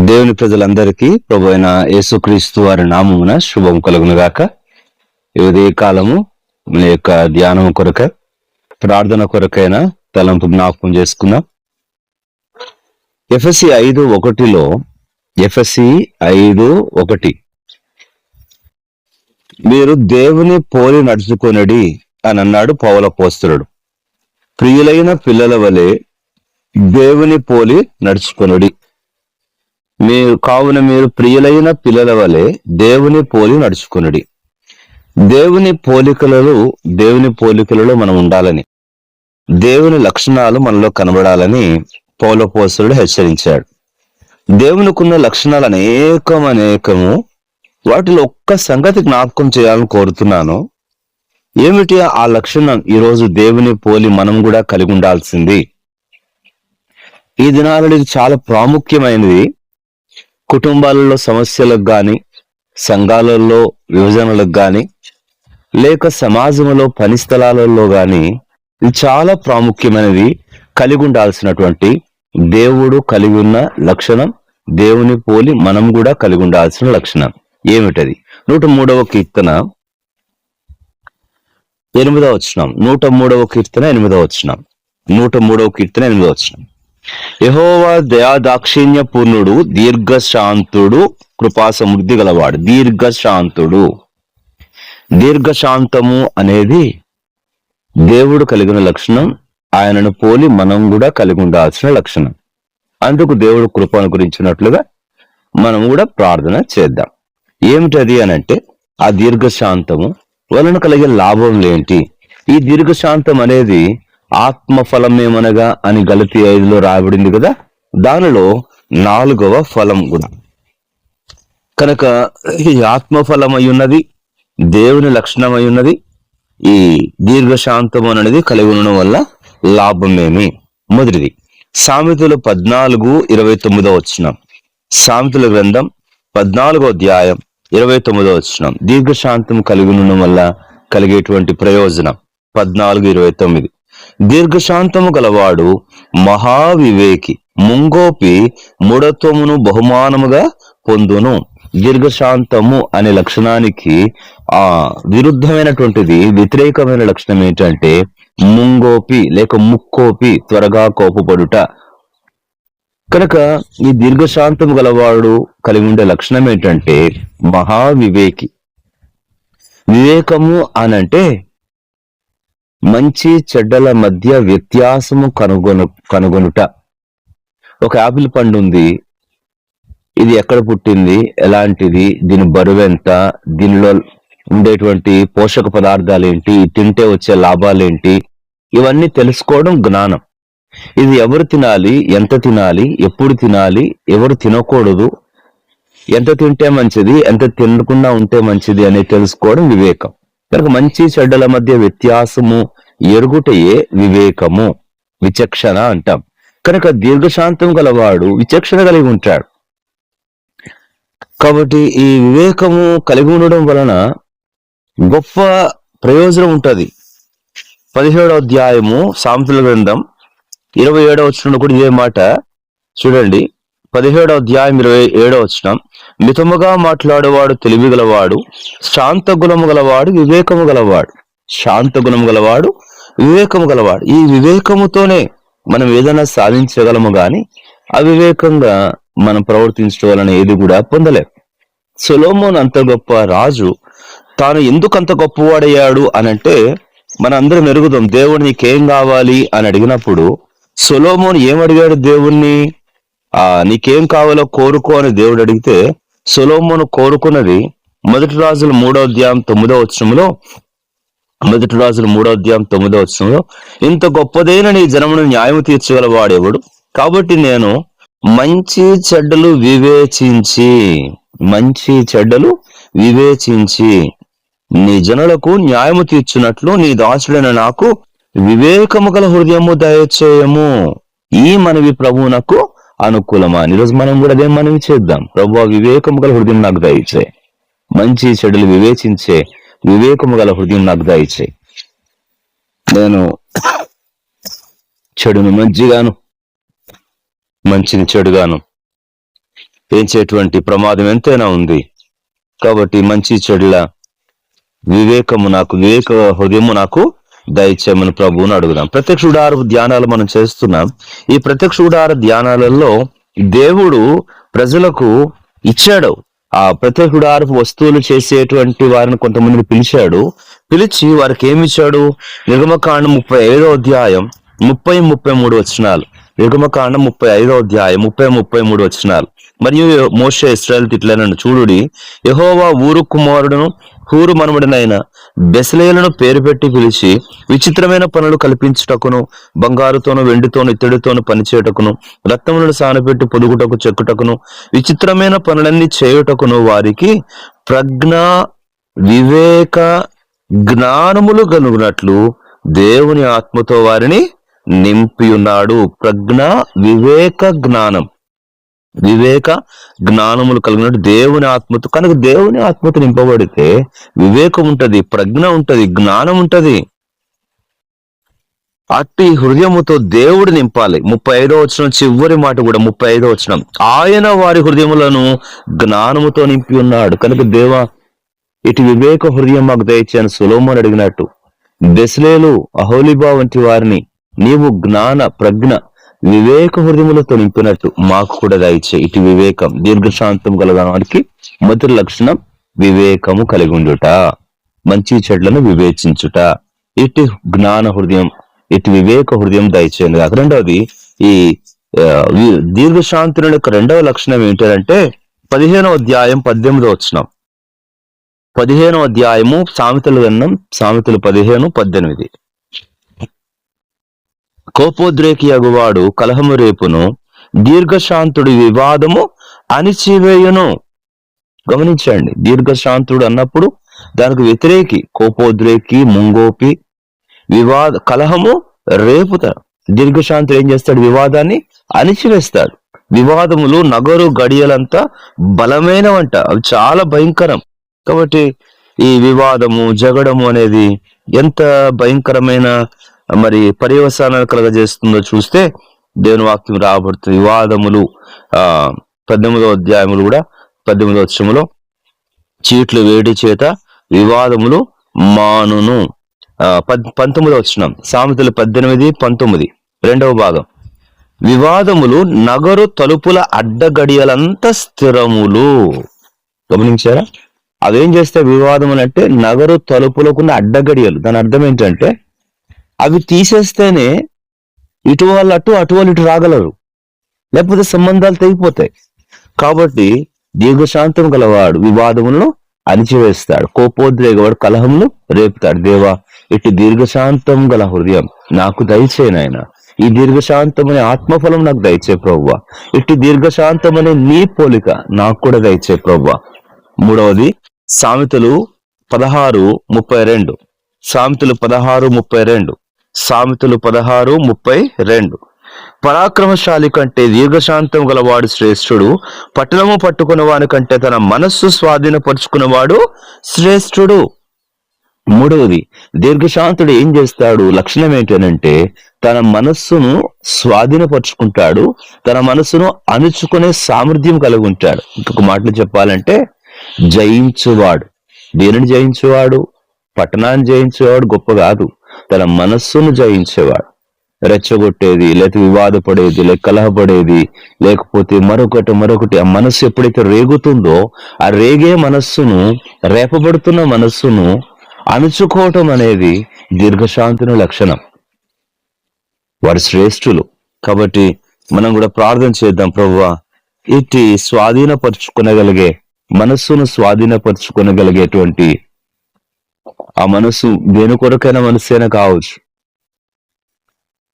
దేవుని ప్రజలందరికీ ప్రభు అయిన యేసుక్రీస్తు వారి నామమున శుభం కలుగునుగాక. ఉదయ కాలము? మీ యొక్క ధ్యానం కొరక ప్రార్థన కొరకైన తలంపు జ్ఞాపకం చేసుకుందాం. ఎఫ్ఎస్సి ఐదు ఒకటిలో ఎఫ్ఎస్సి ఐదు ఒకటి. మీరు దేవుని పోలి నడుచుకొనడి అని అన్నాడు పౌల పోస్తుడు ప్రియులైన పిల్లల వలె దేవుని పోలి నడుచుకొనుడి. మీరు కావున మీరు ప్రియులైన పిల్లల వలె దేవుని పోలి నడుచుకునుడి. దేవుని పోలికలలో దేవుని పోలికలలో మనం ఉండాలని దేవుని లక్షణాలు మనలో కనబడాలని పౌలపోసుడు హెచ్చరించాడు. దేవునికున్న లక్షణాలు అనేకం అనేకము వాటిలో ఒక్క సంగతి జ్ఞాపకం చేయాలని కోరుతున్నాను. ఏమిటి ఆ లక్షణం? ఈరోజు దేవుని పోలి మనం కూడా కలిగి ఉండాల్సింది. ఈ దినాలలో చాలా ప్రాముఖ్యమైనది. కుటుంబాలలో సమస్యలకు కానీ సంఘాలలో విభజనలకు కానీ లేక సమాజంలో పని స్థలాలలో కానీ ఇది చాలా ప్రాముఖ్యమైనది. కలిగి ఉండాల్సినటువంటి దేవుడు కలిగి ఉన్న లక్షణం దేవుని పోలి మనం కూడా కలిగి ఉండాల్సిన లక్షణం. ఏమిటది? నూట మూడవ కీర్తన ఎనిమిదవ వచ్చినాం నూట మూడవ కీర్తన ఎనిమిదవ వచ్చినాం నూట మూడవ కీర్తన ఎనిమిదవ వచ్చినాం యహోవా దయాదాక్షిణ్య పూర్ణుడు దీర్ఘశాంతుడు కృపా సమృద్ధి గలవాడు. దీర్ఘశాంతుడు. దీర్ఘశాంతము అనేది దేవుడు కలిగిన లక్షణం ఆయనను పోలి మనం కూడా కలిగి ఉండాల్సిన లక్షణం. అందుకు దేవుడు కృపను గురించినట్లుగా మనం కూడా ప్రార్థన చేద్దాం. ఏమిటది అని అంటే ఆ దీర్ఘశాంతము వలన కలిగే లాభం ఏంటి? ఈ దీర్ఘశాంతం అనేది ఆత్మ ఏమనగా అని గలతి ఐదులో రాబడింది కదా? దానిలో నాలుగవ ఫలం కూడా కనుక ఈ ఆత్మ ఫలం ఉన్నది దేవుని లక్షణం ఉన్నది ఈ దీర్ఘశాంతం అనేది కలిగి ఉండడం వల్ల లాభమేమి మొదటిది సామెతలు పద్నాలుగు ఇరవై తొమ్మిదో వచ్చిన సామెతల గ్రంథం పద్నాలుగో అధ్యాయం ఇరవై తొమ్మిదో వచ్చిన దీర్ఘశాంతం కలిగి ఉండడం వల్ల కలిగేటువంటి ప్రయోజనం. పద్నాలుగు ఇరవై తొమ్మిది. దీర్ఘశాంతము గలవాడు మహావివేకి ముంగోపి మూఢత్వమును బహుమానముగా పొందును. దీర్ఘశాంతము అనే లక్షణానికి ఆ విరుద్ధమైనటువంటిది వ్యతిరేకమైన లక్షణం ఏంటంటే ముంగోపి లేక ముక్కోపి త్వరగా కోపపడుట. కనుక ఈ దీర్ఘశాంతం గలవాడు కలిగి ఉండే లక్షణం ఏంటంటే మహావివేకి. వివేకము అనంటే మంచి చెడ్డల మధ్య వ్యత్యాసము కనుగొను కనుగొనుట. ఒక యాపిల్ పండు ఉంది ఇది ఎక్కడ పుట్టింది? ఎలాంటిది? దీని బరువు ఎంత? దీనిలో ఉండేటువంటి పోషక పదార్థాలు ఏంటి తింటే వచ్చే లాభాలు ఏంటి ఇవన్నీ తెలుసుకోవడం జ్ఞానం. ఇది ఎవరు తినాలి? ఎంత తినాలి? ఎప్పుడు తినాలి? ఎవరు తినకూడదు? ఎంత తింటే మంచిది? ఎంత తినకుండా ఉంటే మంచిది అనేది తెలుసుకోవడం వివేకం. కనుక మంచి చెడ్డల మధ్య వ్యత్యాసము ఎరుగుటయే వివేకము. విచక్షణ అంటాం. కనుక దీర్ఘశాంతం గలవాడు విచక్షణ కలిగి ఉంటాడు. కాబట్టి ఈ వివేకము కలిగి ఉండడం వలన గొప్ప ప్రయోజనం ఉంటుంది. పదిహేడవ అధ్యాయము సాంతుల గ్రంథం ఇరవై ఏడవ వచ్చిన కూడా ఇదే మాట. చూడండి. పదిహేడవ అధ్యాయం ఇరవై ఏడవ వచ్చిన మితముగా మాట్లాడేవాడు తెలివి గలవాడు శాంత గుణము గలవాడు వివేకము గలవాడు. శాంత గుణము గలవాడు వివేకము గలవాడు. ఈ వివేకముతోనే మనం ఏదైనా సాధించగలము గాని అవివేకంగా మనం ప్రవర్తించడం వలన ఏది కూడా పొందలేం. సొలోమోన్ అంత గొప్ప రాజు తాను ఎందుకు అంత గొప్పవాడయ్యాడు అని అంటే మన అందరం ఎరుగుదాం దేవుడు నీకేం కావాలి? అని అడిగినప్పుడు సొలోమోన్ ఏమడిగాడు దేవుణ్ణి? ఆ నీకేం కావాలో కోరుకో అని దేవుడు అడిగితే సొలోమోను కోరుకున్నది మొదటి రాజుల మూడో అధ్యాయం తొమ్మిదో వచ్చంలో మొదటి రాజుల మూడో అధ్యాయం తొమ్మిదో వచ్చంలో ఇంత గొప్పదైన నీ జనమును న్యాయం తీర్చగల వాడేవాడు కాబట్టి నేను మంచి చెడ్డలు వివేచించి మంచి చెడ్డలు వివేచించి నీ జనులకు న్యాయము తీర్చున్నట్లు నీ దాసుడైన నాకు వివేకము గల హృదయము దయచేయము. ఈ మనవి ప్రభువునకు అనుకూలమా? ఈరోజు మనం కూడా అదే మనవి చేద్దాం. ప్రభు వివేకము గల హృదయం నాకు దయచే. మంచి చెడులు వివేచించే వివేకము గల హృదయం నాకు దయచే. నేను చెడును మంచిగాను మంచిని చెడుగాను. పెంచేటువంటి ప్రమాదం ఎంతైనా ఉంది. కాబట్టి మంచి చెడుల వివేకము నాకు వివేక హృదయము నాకు దయచేయమని ప్రభువుని అడుగుదాం. ప్రత్యక్ష ఉడార ధ్యానాలు మనం చేస్తున్నాం. ఈ ప్రత్యక్ష ఉడార ధ్యానాలలో దేవుడు ప్రజలకు ఇచ్చాడు. ఆ ప్రత్యక్ష ఉడారపు వస్తువులు చేసేటువంటి వారిని కొంతమందిని పిలిచాడు. పిలిచి వారికి ఏమి ఇచ్చాడు ముప్పై ఐదో అధ్యాయం ముప్పై ముప్పై మూడు వచనాలు. నిర్గమకాండం ముప్పై ఐదో అధ్యాయం ముప్పై ముప్పై మూడు వచనాలు. మరియు మోషే ఇస్రాయల్ తిట్లనను చూడుడి. యహోవా ఊరు కుమారుడును హూరు మనుమడినైన బెసలేలను పేరు పెట్టి పిలిచి విచిత్రమైన పనులు కల్పించుటకును బంగారుతోను వెండితోను ఇత్తడితోను పనిచేయటకును రక్తములను సానపెట్టి పొదుగుటకు చెక్కుటకును విచిత్రమైన పనులన్నీ చేయుటకును వారికి ప్రజ్ఞ వివేక జ్ఞానములు కలుగునట్లు దేవుని ఆత్మతో వారిని నింపి ఉన్నాడు ప్రజ్ఞ వివేక జ్ఞానం. వివేక జ్ఞానములు కలిగినట్టు దేవుని ఆత్మతో కనుక దేవుని ఆత్మతో నింపబడితే వివేకం ఉంటది ప్రజ్ఞ ఉంటది జ్ఞానం ఉంటది. అట్టి హృదయముతో దేవుడు నింపాలి. ముప్పై ఐదో వచ్చిన చివరి మాట కూడా ముప్పై ఐదో వచ్చిన ఆయన వారి హృదయములను జ్ఞానముతో నింపి ఉన్నాడు. కనుక దేవ ఇటు వివేక హృదయం మాకు దయచేయని సులోమని అడిగినట్టు బెస్లేలు అహోలిబా వంటి వారిని నీవు జ్ఞాన ప్రజ్ఞ వివేక హృదయములతో నింపినట్టు మాకు కూడా దయచే ఇటు వివేకం దీర్ఘశాంతం కలగడానికి మొదటి లక్షణం వివేకము కలిగి ఉండుట. మంచి చెడ్లను వివేచించుట. ఇటు జ్ఞాన హృదయం ఇటు వివేక హృదయం దయచేయండి కాక రెండవది ఈ దీర్ఘశాంతుల దీర్ఘశాంతుని యొక్క రెండవ లక్షణం ఏంటంటే పదిహేనవ అధ్యాయం పద్దెనిమిదో వచ్చినాం పదిహేనవ అధ్యాయము సామెతలు గన్నం సామెతలు పదిహేను పద్దెనిమిది. కోపోద్రేకి అగువాడు కలహము రేపును దీర్ఘశాంతుడి వివాదము అణిచివేయును. గమనించండి దీర్ఘశాంతుడు అన్నప్పుడు దానికి వ్యతిరేకి కోపోద్రేకి ముంగోపి వివాద కలహము రేపుత. దీర్ఘశాంతుడు ఏం చేస్తాడు? వివాదాన్ని అణిచివేస్తాడు. వివాదములు నగరు గడియలంతా బలమైనవంట. అవి చాలా భయంకరం. కాబట్టి ఈ వివాదము జగడము అనేది ఎంత భయంకరమైన మరి పర్యవసానాలు కలగజేస్తుందో చూస్తే దేవుని వాక్యం రాబడుతుంది వివాదములు ఆ పద్దెనిమిదో అధ్యాయములు కూడా పద్దెనిమిదో వచ్చములో చీట్లు వేడి చేత వివాదములు మానును. పద్ పంతొమ్మిదో వచ్చిన సామెతలు పద్దెనిమిది పంతొమ్మిది రెండవ భాగం. వివాదములు నగరు తలుపుల అడ్డగడియలంత స్థిరములు. గమనించారా? అవేం చేస్తే వివాదములు అంటే నగరు తలుపులకున్న అడ్డగడియలు. దాని అర్థం ఏంటంటే అవి తీసేస్తేనే ఇటు వాళ్ళు అటు అటు వాళ్ళు ఇటు రాగలరు. లేకపోతే సంబంధాలు తెగిపోతాయి. కాబట్టి దీర్ఘశాంతం గలవాడు వివాదములను అణిచివేస్తాడు. కోపోద్రేగవాడు కలహములు రేపుతాడు. దేవా ఇటు దీర్ఘశాంతం గల హృదయం నాకు దయచేనాయన ఈ దీర్ఘశాంతమనే ఆత్మఫలం నాకు దయచే ప్రవ్వ. ఇటు దీర్ఘశాంతమనే నీ పోలిక నాకు కూడా దయచే ప్రవ్వ. మూడవది సామెతలు పదహారు ముప్పై రెండు. సామెతలు పదహారు ముప్పై రెండు. సామెతలు పదహారు ముప్పై రెండు. పరాక్రమశాలి కంటే దీర్ఘశాంతం గలవాడు శ్రేష్ఠుడు పట్టణము పట్టుకున్న వాని కంటే తన మనస్సు స్వాధీనపరుచుకున్నవాడు శ్రేష్ఠుడు. మూడవది దీర్ఘశాంతుడు ఏం చేస్తాడు? లక్షణం ఏంటనంటే తన మనస్సును స్వాధీనపరుచుకుంటాడు తన మనస్సును అణుచుకునే సామర్థ్యం కలిగి ఉంటాడు. ఇంకొక మాటలు చెప్పాలంటే జయించువాడు. దేనిని జయించేవాడు? పట్టణాన్ని జయించేవాడు గొప్ప కాదు. తన మనస్సును జయించేవాడు. రెచ్చగొట్టేది లేకపోతే వివాదపడేది లేక కలహపడేది లేకపోతే మరొకటి మరొకటి. ఆ మనస్సు ఎప్పుడైతే రేగుతుందో ఆ రేగే మనస్సును రేపబడుతున్న మనస్సును అణుచుకోవటం అనేది దీర్ఘశాంతిని లక్షణం. వారి శ్రేష్ఠులు. కాబట్టి మనం కూడా ప్రార్థన చేద్దాం ప్రభువా. ఇట్టి స్వాధీనపరుచుకునగలిగే మనస్సును స్వాధీనపరుచుకునగలిగేటువంటి ఆ మనసు దేని కొరకైన మనస్సైనా కావచ్చు.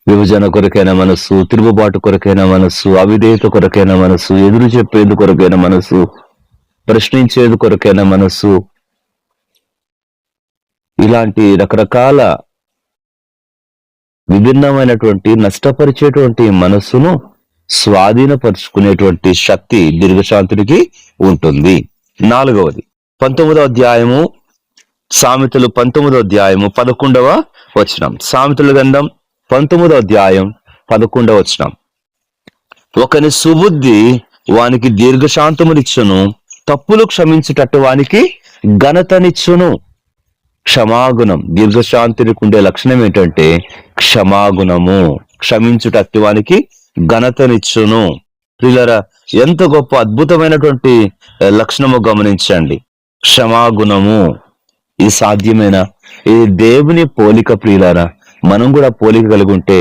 విభజన కొరకైన మనస్సు తిరుగుబాటు కొరకైన మనసు అవిధేయత కొరకైన మనస్సు ఎదురు చెప్పేది కొరకైన మనస్సు ప్రశ్నించేది కొరకైన మనస్సు. ఇలాంటి రకరకాల విభిన్నమైనటువంటి నష్టపరిచేటువంటి మనస్సును స్వాధీనపరుచుకునేటువంటి శక్తి దీర్ఘశాంతుడికి ఉంటుంది. నాలుగవది పంతొమ్మిదవ అధ్యాయము సామెతలు పంతొమ్మిదవ అధ్యాయము పదకొండవ వచనం. సామెతల గంధం పంతొమ్మిదవ అధ్యాయం పదకొండవ వచనం. ఒకని సుబుద్ధి వానికి దీర్ఘశాంతమునిచ్చును తప్పులు క్షమించుటట్టు వానికి ఘనతనిచ్చును. క్షమాగుణం. దీర్ఘశాంతునికి ఉండే లక్షణం ఏంటంటే క్షమాగుణము. క్షమించుటట్టు వానికి ఘనతనిచ్చును. ప్రియులరా ఎంత గొప్ప అద్భుతమైనటువంటి లక్షణము గమనించండి. క్షమాగుణము. ఇది సాధ్యమేనా? ఇది దేవుని పోలిక ప్రియులారా మనం కూడా పోలిక కలిగి ఉంటే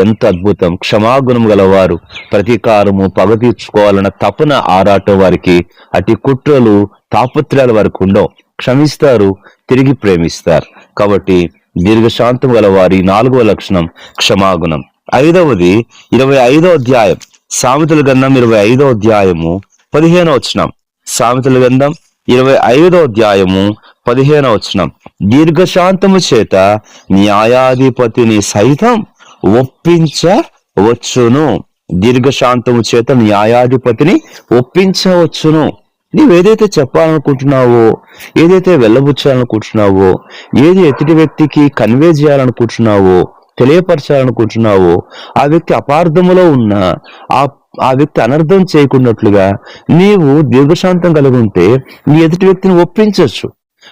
ఎంత అద్భుతం. క్షమాగుణం గలవారు ప్రతీకారము పగ తీర్చుకోవాలన్న తపన ఆరాటం వారికి అటు కుట్రలు తాపత్రయాలు వారికి ఉండవు. క్షమిస్తారు తిరిగి ప్రేమిస్తారు. కాబట్టి దీర్ఘశాంతం గల వారి నాలుగవ లక్షణం క్షమాగుణం. ఐదవది ఇరవై ఐదో అధ్యాయం. సామెతల గంధం ఇరవై ఐదో అధ్యాయము పదిహేనో వచనం. సామెతల గంధం ఇరవై ఐదో అధ్యాయము పదిహేనవ వచనం. దీర్ఘశాంతము చేత న్యాయాధిపతిని సైతం ఒప్పించవచ్చును. దీర్ఘశాంతము చేత న్యాయాధిపతిని ఒప్పించవచ్చును. నీవేదైతే చెప్పాలనుకుంటున్నావో ఏదైతే వెళ్ళబుచ్చాలనుకుంటున్నావో ఏది ఎదుటి వ్యక్తికి కన్వే చేయాలనుకుంటున్నావో తెలియపరచాలనుకుంటున్నావో ఆ వ్యక్తి అపార్థములో ఉన్న ఆ ఆ వ్యక్తి అనర్థం చేయకున్నట్లుగా నీవు దీర్ఘశాంతం కలిగి ఉంటే నీ ఎదుటి వ్యక్తిని ఒప్పించవచ్చు.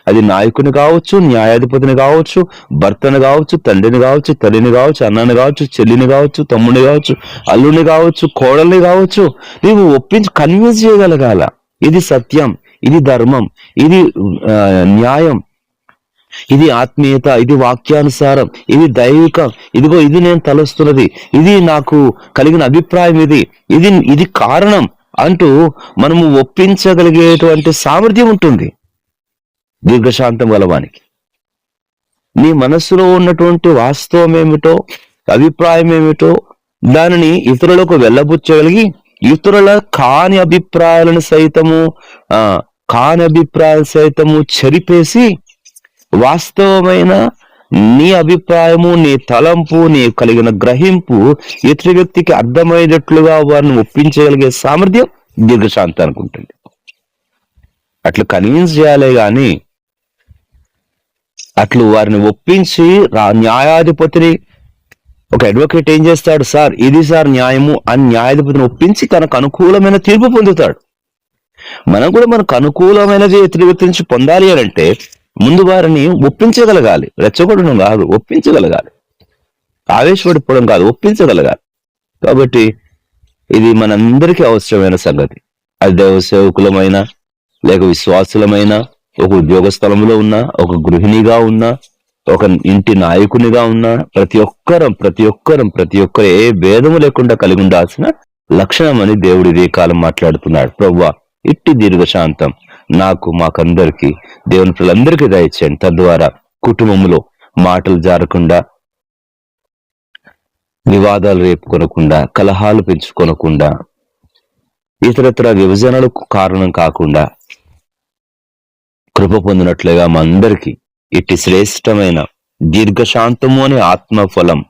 అది నాయకుని కావచ్చు న్యాయాధిపతిని కావచ్చు భర్తను కావచ్చు తండ్రిని కావచ్చు తల్లిని కావచ్చు అన్నని కావచ్చు చెల్లిని కావచ్చు తమ్ముడిని కావచ్చు అల్లుని కావచ్చు కోడల్ని కావచ్చు నీవు ఒప్పించి కన్విన్స్ చేయగలగాల. ఇది సత్యం ఇది ధర్మం ఇది న్యాయం. ఇది ఆత్మీయత ఇది వాక్యానుసారం ఇది దైవికం. ఇదిగో ఇది నేను తలుస్తున్నది. ఇది నాకు కలిగిన అభిప్రాయం ఇది. ఇది ఇది కారణం అంటూ మనము ఒప్పించగలిగేటువంటి సామర్థ్యం ఉంటుంది. దీర్ఘశాంతం గలవానికి. నీ మనస్సులో ఉన్నటువంటి వాస్తవం ఏమిటో అభిప్రాయం ఏమిటో దానిని ఇతరులకు వెళ్ళబుచ్చగలిగి ఇతరుల కాని అభిప్రాయాలను సైతము ఆ కాని అభిప్రాయాలు సైతము చెరిపేసి వాస్తవమైన నీ అభిప్రాయము నీ తలంపు నీ కలిగిన గ్రహింపు ఇతర వ్యక్తికి అర్థమయ్యేటట్లుగా వారిని ఒప్పించగలిగే సామర్థ్యం దీర్ఘశాంతానికి ఉంటుంది అట్లా కన్విన్స్ చేయాలే గాని అట్లు వారిని ఒప్పించి న్యాయాధిపతిని ఒక అడ్వకేట్ ఏం చేస్తాడు సార్? ఇది సార్ న్యాయము అని న్యాయాధిపతిని ఒప్పించి తనకు అనుకూలమైన తీర్పు పొందుతాడు. మనం కూడా మనకు అనుకూలమైనది ఇతర వ్యక్తి నుంచి పొందాలి అని అంటే ముందు వారిని ఒప్పించగలగాలి. రెచ్చగొట్టడం కాదు ఒప్పించగలగాలి. ఆవేశపడిపోవడం కాదు ఒప్పించగలగాలి. కాబట్టి ఇది మనందరికీ అవసరమైన సంగతి. అది దైవ సేవకులమైన లేక విశ్వాసులమైన ఒక ఉద్యోగ స్థలంలో ఉన్నా ఒక గృహిణిగా ఉన్నా ఒక ఇంటి నాయకునిగా ఉన్నా ప్రతి ఒక్కరం ప్రతి ఒక్కరం ప్రతి ఒక్కరు ఏ భేదము లేకుండా కలిగి ఉండాల్సిన లక్షణం అని దేవుడు ఇదే కాలం మాట్లాడుతున్నాడు. ప్రవ్వా ఇట్టి దీర్ఘశాంతం. నాకు మాకందరికి దేవుని పిల్లలందరికీ దయచేయండి. తద్వారా కుటుంబంలో మాటలు జారకుండా వివాదాలు రేపుకొనకుండా కలహాలు పెంచుకొనకుండా ఇతరత్ర విభజనలకు కారణం కాకుండా కృప పొందినట్లుగా మా అందరికీ ఇట్టి శ్రేష్టమైన దీర్ఘశాంతము అనే ఆత్మ ఫలం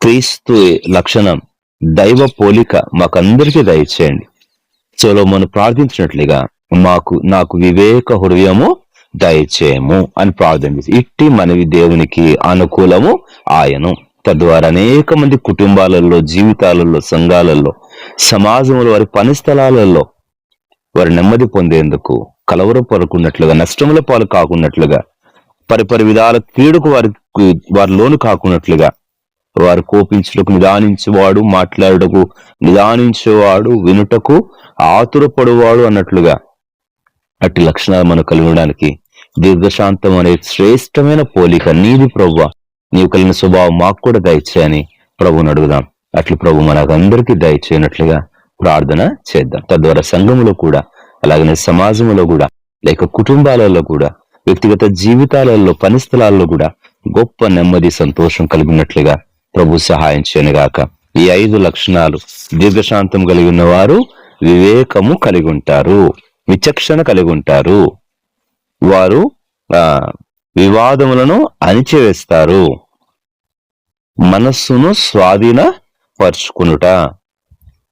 క్రీస్తు లక్షణం దైవ పోలిక మాకందరికీ దయచేయండి. మనం ప్రార్థించినట్లుగా మాకు నాకు వివేక హృదయము దయచేయము అని ప్రార్థన చేసి ఇట్టి మనవి దేవునికి అనుకూలము ఆయను. తద్వారా అనేక మంది కుటుంబాలలో జీవితాలలో సంఘాలలో సమాజంలో వారి పని స్థలాలలో వారి నెమ్మది పొందేందుకు కలవర పలుకున్నట్లుగా నష్టముల పాలు కాకున్నట్లుగా పరిపరి విధాల కీడుకు వారికి వారిలోను కాకున్నట్లుగా వారు కోపించుటకు నిదానించేవాడు మాట్లాడుటకు నిదానించేవాడు వినుటకు ఆతురపడువాడు అన్నట్లుగా అట్టి లక్షణాలు మనం కలిగి ఉండడానికి దీర్ఘశాంతం అనే శ్రేష్టమైన పోలిక నీది ప్రవ్వ. నీవు కలిగిన స్వభావం మాకు కూడా దయచేయని ప్రభుని అడుగుదాం. అట్లు ప్రభు మనకందరికీ దయచేయనట్లుగా ప్రార్థన చేద్దాం. తద్వారా సంఘములో కూడా అలాగనే సమాజంలో కూడా లేక కుటుంబాలలో కూడా వ్యక్తిగత జీవితాలలో పని స్థలాల్లో కూడా గొప్ప నెమ్మది సంతోషం కలిగినట్లుగా ప్రభు సహాయం చేయనుగాక. ఈ ఐదు లక్షణాలు దీర్ఘశాంతం కలిగి ఉన్న వారు వివేకము కలిగి ఉంటారు. విచక్షణ కలిగి ఉంటారు వారు ఆ వివాదములను అణిచివేస్తారు. మనస్సును స్వాధీన పరుచుకునుట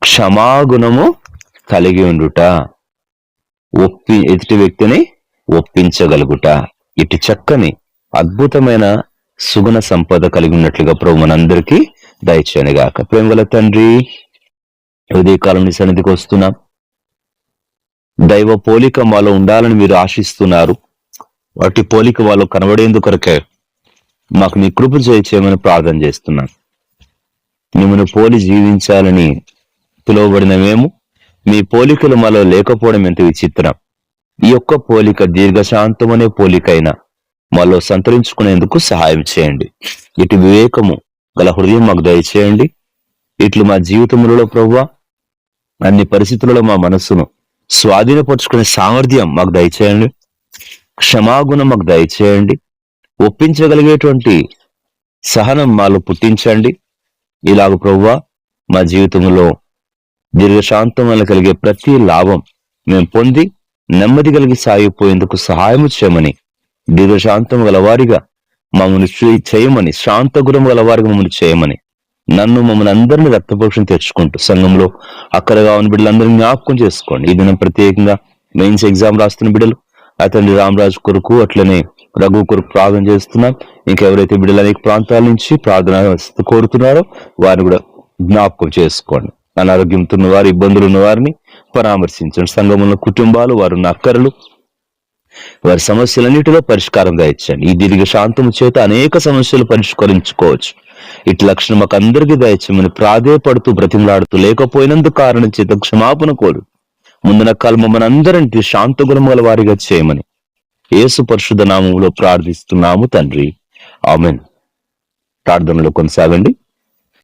క్షమాగుణము కలిగి ఉండుట ఒప్పి ఎదుటి వ్యక్తిని ఒప్పించగలుగుట. ఇటు చక్కని అద్భుతమైన సుగుణ సంపద కలిగి ఉన్నట్లుగా ప్రభు మనందరికీ దయచేయనిగాక. ప్రేమ తండ్రి ఉదయకాలం నీ సన్నిధికి వస్తున్నాం. దైవ పోలిక మాలో ఉండాలని మీరు ఆశిస్తున్నారు. వాటి పోలిక వాళ్ళు కనబడేందు కొరకే మాకు మీ కృప చేయమని ప్రార్థన చేస్తున్నాను మిమ్మల్ని పోలి జీవించాలని పిలువబడిన మేము మీ పోలికలు మాలో లేకపోవడం ఎంత విచిత్రం. ఈ యొక్క పోలిక దీర్ఘశాంతమనే పోలికైనా మాలో సంతరించుకునేందుకు సహాయం చేయండి. ఇటు వివేకము గల హృదయం మాకు దయచేయండి. ఇట్లు మా జీవితములలో ప్రవ్వా అన్ని పరిస్థితులలో మా మనస్సును స్వాధీనపరుచుకునే సామర్థ్యం మాకు దయచేయండి. క్షమాగుణం మాకు దయచేయండి. ఒప్పించగలిగేటువంటి సహనం మాలో పుట్టించండి. ఇలాగ ప్రవ్వా మా జీవితంలో దీర్ఘశాంతం వల్ల కలిగే ప్రతి లాభం మేము పొంది నెమ్మది కలిగి సాగిపోయేందుకు సహాయం చేయమని దీర్ఘశాంతం గలవారిగా మమ్మల్ని చేయమని శాంత గురం గలవారిగా మమ్మల్ని చేయమని నన్ను మమ్మల్ని అందరినీ రక్తపోషణ తెచ్చుకుంటూ సంఘంలో అక్కడ ఉన్న బిడ్డలందరినీ జ్ఞాపకం చేసుకోండి. ఈ దినం ప్రత్యేకంగా మెయిన్స్ ఎగ్జామ్ రాస్తున్న బిడ్డలు అతని రామరాజు కొరకు అట్లనే రఘు కొరకు ప్రార్థన చేస్తున్నాం. ఇంకెవరైతే బిడ్డలు అనేక ప్రాంతాల నుంచి ప్రార్థన కోరుతున్నారో వారిని కూడా జ్ఞాపకం చేసుకోండి. అనారోగ్యంతో ఉన్న వారు ఇబ్బందులు ఉన్న వారిని పరామర్శించండి. సంఘంలో కుటుంబాలు వారు ఉన్న అక్కరలు వారి సమస్యలన్నిటిలో పరిష్కారం దాయించండి ఈ దీర్ఘ శాంతము చేత అనేక సమస్యలు పరిష్కరించుకోవచ్చు. ఇటు లక్షణం మాకు అందరికీ దయచేయమని ప్రాధేయపడుతూ బ్రతిమలాడుతూ లేకపోయినందుకు కారణం చేత క్షమాపణ కోరు. ముందున కాలం మమ్మల్ని అందరంటి శాంత గుణముల గల వారిగా చేయమని యేసు పరిశుద్ధ నామంలో ప్రార్థిస్తున్నాము తండ్రి. ఆమెన్. ప్రార్థనలో కొనసాగండి.